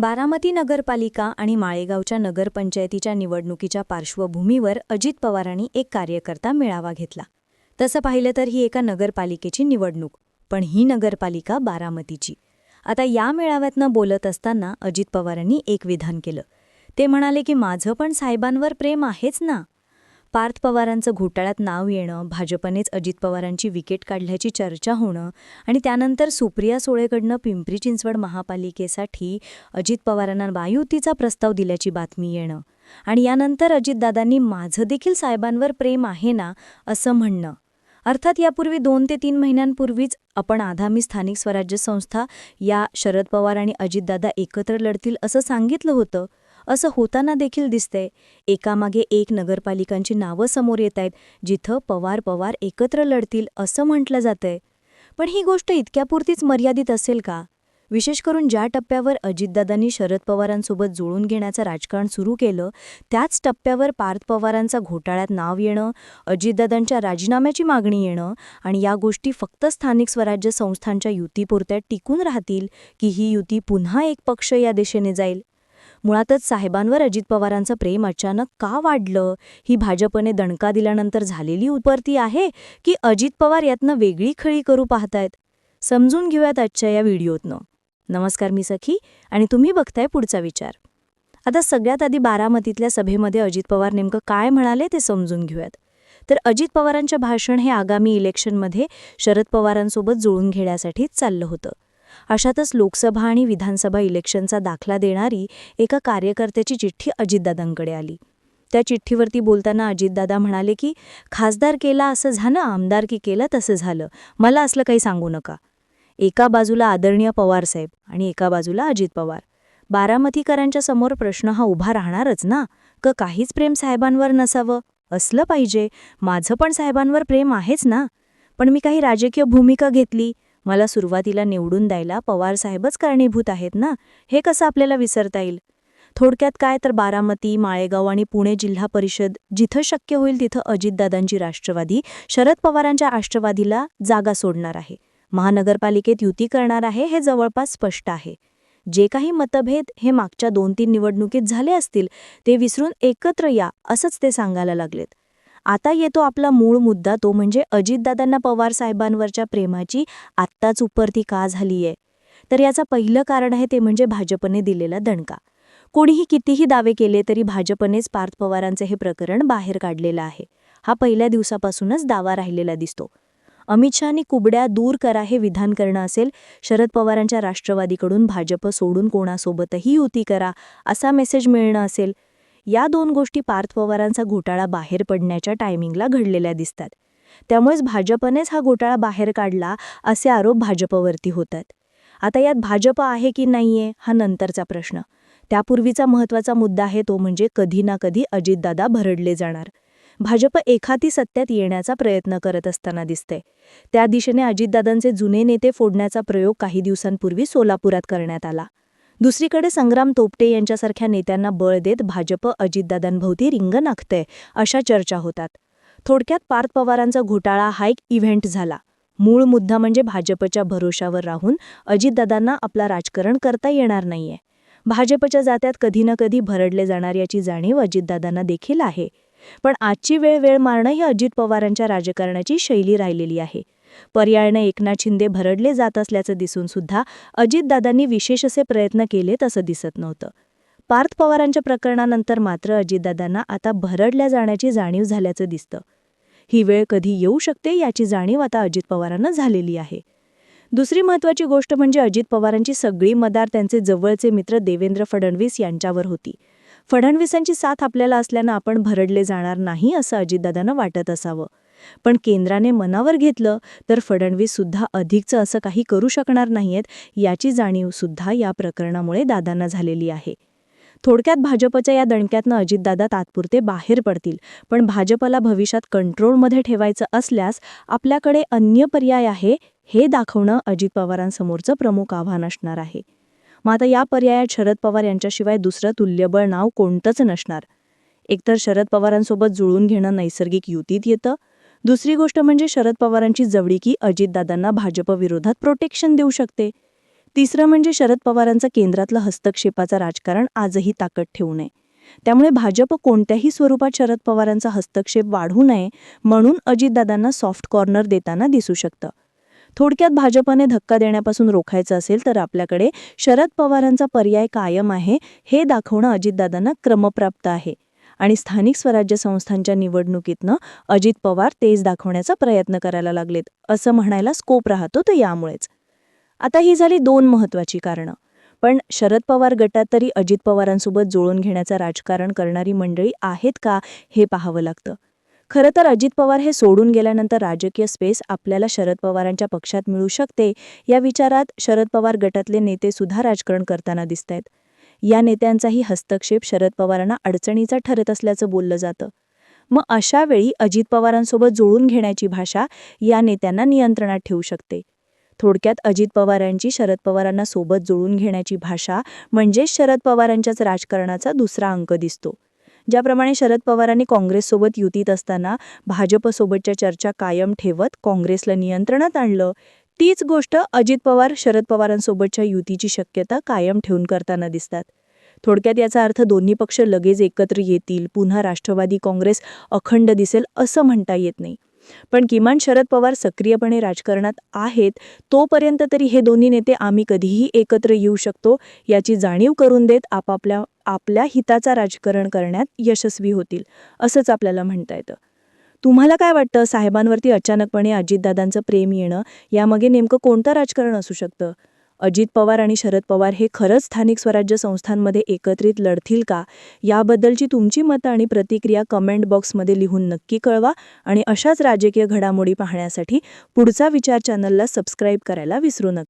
बारामती नगरपालिका आणि माळेगावच्या नगरपंचायतीच्या निवडणुकीच्या पार्श्वभूमीवर अजित पवारांनी एक कार्यकर्ता मेळावा घेतला. तसं पाहिलं तर ही एका नगरपालिकेची निवडणूक पण ही नगरपालिका बारामतीची. आता या मेळाव्यातनं बोलत असताना अजित पवारांनी एक विधान केलं. ते म्हणाले की माझं पण साहेबांवर प्रेम आहेच ना. पार्थ पवारांचं घोटाळ्यात नाव येणं भाजपनेच अजित पवारांची विकेट काढल्याची चर्चा होणं आणि त्यानंतर सुप्रिया सोळेकडनं पिंपरी चिंचवड महापालिकेसाठी अजित पवारांना वायुतीचा प्रस्ताव दिल्याची बातमी येणं आणि यानंतर अजितदादांनी माझं देखील साहेबांवर प्रेम आहे ना असं म्हणणं. अर्थात यापूर्वी दोन ते तीन महिन्यांपूर्वीच आपण आधामी स्थानिक स्वराज्य संस्था या शरद पवार आणि अजितदादा एकत्र लढतील असं सांगितलं होतं. असं होताना देखील दिसतंय. एकामागे एक नगरपालिकांची नावं समोर येत आहेत जिथं पवार पवार एकत्र लढतील असं म्हटलं जातंय. पण ही गोष्ट इतक्यापुरतीच मर्यादित असेल का? विशेष करून ज्या टप्प्यावर अजितदादांनी शरद पवारांसोबत जुळून घेण्याचं राजकारण सुरू केलं त्याच टप्प्यावर पार्थ पवारांचा घोटाळ्यात नाव येणं अजितदादांच्या राजीनाम्याची मागणी येणं आणि या गोष्टी फक्त स्थानिक स्वराज्य संस्थांच्या युतीपुरत्या टिकून राहतील की ही युती पुन्हा एक पक्ष या दिशेने जाईल? मुळातच साहेबांवर अजित पवारांचं प्रेम अचानक का वाढलं? ही भाजपने दणका दिल्यानंतर झालेली उपरती आहे की अजित पवार यातनं वेगळी खळी करू पाहतायत? समजून घेऊयात आजच्या या व्हिडिओतनं. नमस्कार मी सखी आणि तुम्ही बघताय पुढचा विचार. आता सगळ्यात आधी बारामतीतल्या सभेमध्ये अजित पवार नेमकं काय म्हणाले ते समजून घेऊयात. तर अजित पवारांचं भाषण हे आगामी इलेक्शनमध्ये शरद पवारांसोबत जुळून घेण्यासाठीच चाललं होतं. अशातच लोकसभा आणि विधानसभा इलेक्शनचा दाखला देणारी एका कार्यकर्त्याची चिठ्ठी अजितदादांकडे आली. त्या चिठ्ठीवरती बोलताना अजितदादा म्हणाले की खासदार केला असं झालं आमदारकी केलं तसं झालं. मला असलं काही सांगू नका. एका बाजूला आदरणीय पवारसाहेब आणि एका बाजूला अजित पवार. बारामतीकरांच्या समोर प्रश्न हा उभा राहणारच ना? क काहीच प्रेम साहेबांवर नसावं? असलं पाहिजे. माझं पण साहेबांवर प्रेम आहेच ना? पण मी काही राजकीय भूमिका घेतली. मला सुरुवातीला निवडून द्यायला पवारसाहेबच कारणीभूत आहेत ना? हे कसं आपल्याला विसरता येईल? थोडक्यात काय तर बारामती माळेगाव आणि पुणे जिल्हा परिषद जिथं शक्य होईल तिथं अजितदादांची राष्ट्रवादी शरद पवारांच्या राष्ट्रवादीला जागा सोडणार आहे. महानगरपालिकेत युती करणार आहे हे जवळपास स्पष्ट आहे. जे काही मतभेद हे मागच्या दोन तीन निवडणुकीत झाले असतील ते विसरून एकत्र या असंच ते सांगायला लागलेत. आता येतो आपला मूळ मुद्दा तो म्हणजे अजितदादांना पवार साहेबांवरच्या प्रेमाची आत्ताच उपरती का झालीये? तर याचं पहिलं कारण आहे ते म्हणजे भाजपने दिलेला दणका. कोणीही कितीही दावे केले तरी भाजपनेच पार्थ पवारांचं हे प्रकरण बाहेर काढलेलं आहे. हा पहिल्या दिवसापासूनच दावा राहिलेला दिसतो. अमित शहानी कुबड्या दूर करा हे विधान करणं असेल शरद पवारांच्या राष्ट्रवादीकडून भाजप सोडून कोणासोबतही युती करा असा मेसेज मिळणं असेल या दोन गोष्टी पार्थ पवारांचा घोटाळा बाहेर पडण्याच्या टायमिंगला घडलेल्या दिसतात. त्यामुळेच भाजपनेच हा घोटाळा बाहेर काढला असे आरोप भाजपवरती होतात. आता यात भाजप आहे की नाहीये हा नंतरचा प्रश्न. त्यापूर्वीचा महत्त्वाचा मुद्दा आहे तो म्हणजे कधी ना कधी अजितदादा भरडले जाणार. भाजप एखादी सत्यात येण्याचा प्रयत्न करत असताना दिसते. त्या दिशेने अजितदादांचे जुने नेते फोडण्याचा प्रयोग काही दिवसांपूर्वी सोलापुरात करण्यात आला. दुसरीकडे संग्राम तोपटे यांच्यासारख्या नेत्यांना बळ देत भाजप अजितदादांभोवती रिंगण नाखतंय अशा चर्चा होतात. थोडक्यात पार्थ पवारांचा घोटाळा हा एक इव्हेंट झाला. मूळ मुद्दा म्हणजे भाजपच्या भरोशावर राहून अजितदादांना आपला राजकारण करता येणार नाहीये. भाजपच्या जात्यात कधी ना कधी भरडले जाणार याची जाणीव अजितदादांना देखील आहे. पण आजची वेळ वेळ मारणं ही अजित पवारांच्या राजकारणाची शैली राहिलेली आहे. पर्यायने एकनाथ शिंदे भरडले जात असल्याचं दिसून सुद्धा अजितदादांनी विशेष असे प्रयत्न केले तसं दिसत नव्हतं. पार्थ पवारांच्या प्रकरणानंतर मात्र अजितदादांना आता भरडल्या जाण्याची जाणीव झाल्याचं दिसतं. ही वेळ कधी येऊ शकते याची जाणीव आता अजित पवारांना झालेली आहे. दुसरी महत्वाची गोष्ट म्हणजे अजित पवारांची सगळी मदार त्यांचे जवळचे मित्र देवेंद्र फडणवीस यांच्यावर होती. फडणवीसांची साथ आपल्याला असल्यानं आपण भरडले जाणार नाही असं अजितदादांना वाटत असावं. पण केंद्राने मनावर घेतलं तर फडणवीस सुद्धा अधिकचं असं काही करू शकणार नाहीयेत याची जाणीव सुद्धा या प्रकरणामुळे दादांना झालेली आहे. थोडक्यात भाजपच्या या दणक्यातनं अजितदादा तात्पुरते बाहेर पडतील पण भाजपला भविष्यात कंट्रोलमध्ये ठेवायचं असल्यास आपल्याकडे अन्य पर्याय आहे हे दाखवणं अजित पवारांसमोरचं प्रमुख आव्हान असणार आहे. मग आता या पर्यायात शरद पवार यांच्याशिवाय दुसरं तुल्यबळ नाव कोणतंच नसणार. एकतर शरद पवारांसोबत जुळून घेणं नैसर्गिक युतीत येतं दुसरी गोष्ट म्हणजे शरद पवारांची जवळीकी अजितदादांना भाजपविरोधात प्रोटेक्शन देऊ शकते. तिसरं म्हणजे शरद पवारांचा केंद्रातलं हस्तक्षेपाचं राजकारण आजही ताकद ठेवू नये. त्यामुळे भाजप कोणत्याही स्वरूपात शरद पवारांचा हस्तक्षेप वाढू नये म्हणून अजितदादांना सॉफ्ट कॉर्नर देताना दिसू शकतं. थोडक्यात भाजपने धक्का देण्यापासून रोखायचं असेल तर आपल्याकडे शरद पवारांचा पर्याय कायम आहे हे दाखवणं अजितदादांना क्रमप्राप्त आहे. आणि स्थानिक स्वराज्य संस्थांच्या निवडणुकीतनं अजित पवार तेज दाखवण्याचा प्रयत्न करायला लागलेत असं म्हणायला स्कोप राहतो तर यामुळेच. आता ही झाली दोन महत्वाची कारणं. पण शरद पवार गटात तरी अजित पवारांसोबत जुळून घेण्याचं राजकारण करणारी मंडळी आहेत का हे पाहावं लागतं. खरं तर अजित पवार हे सोडून गेल्यानंतर राजकीय स्पेस आपल्याला शरद पवारांच्या पक्षात मिळू शकते या विचारात शरद पवार गटातले नेते सुद्धा राजकारण करताना दिसतायत. या नेत्यांचाही हस्तक्षेप शरद पवारांना अडचणीचा ठरत असल्याचं बोललं जातं. मग अशा वेळी अजित पवारांसोबत जुळून घेण्याची भाषा या नेत्यांना नियंत्रणात ठेवू शकते. थोडक्यात अजित पवारांची शरद पवारांना सोबत जुळून घेण्याची भाषा म्हणजेच शरद पवारांच्याच राजकारणाचा दुसरा अंक दिसतो. ज्याप्रमाणे शरद पवारांनी काँग्रेससोबत युतीत असताना भाजपसोबतच्या चर्चा कायम ठेवत काँग्रेसला नियंत्रणात आणलं तीच गोष्ट अजित पवार शरद पवारांसोबतच्या युतीची शक्यता कायम ठेवून करताना दिसतात. थोडक्यात याचा अर्थ दोन्ही पक्ष लगेच एकत्र येतील पुन्हा राष्ट्रवादी काँग्रेस अखंड दिसेल असं म्हणता येत नाही. पण किमान शरद पवार सक्रियपणे राजकारणात आहेत तोपर्यंत तरी हे दोन्ही नेते आम्ही कधीही एकत्र येऊ शकतो याची जाणीव करून देत आपापल्या आपल्या हिताचा राजकारण करण्यात यशस्वी होतील असंच आपल्याला म्हणता येतं. तुम्हाला काय वाटतं? साहेबांवरती अचानकपणे अजितदादांचं प्रेम येणं यामागे नेमकं कोणतं राजकारण असू शकतं? अजित पवार आणि शरद पवार हे खरंच स्थानिक स्वराज्य संस्थांमध्ये एकत्रित लढतील का? याबद्दलची तुमची मतं आणि प्रतिक्रिया कमेंट बॉक्समध्ये लिहून नक्की कळवा आणि अशाच राजकीय घडामोडी पाहण्यासाठी पुढचा विचार चॅनलला सबस्क्राईब करायला विसरू नका.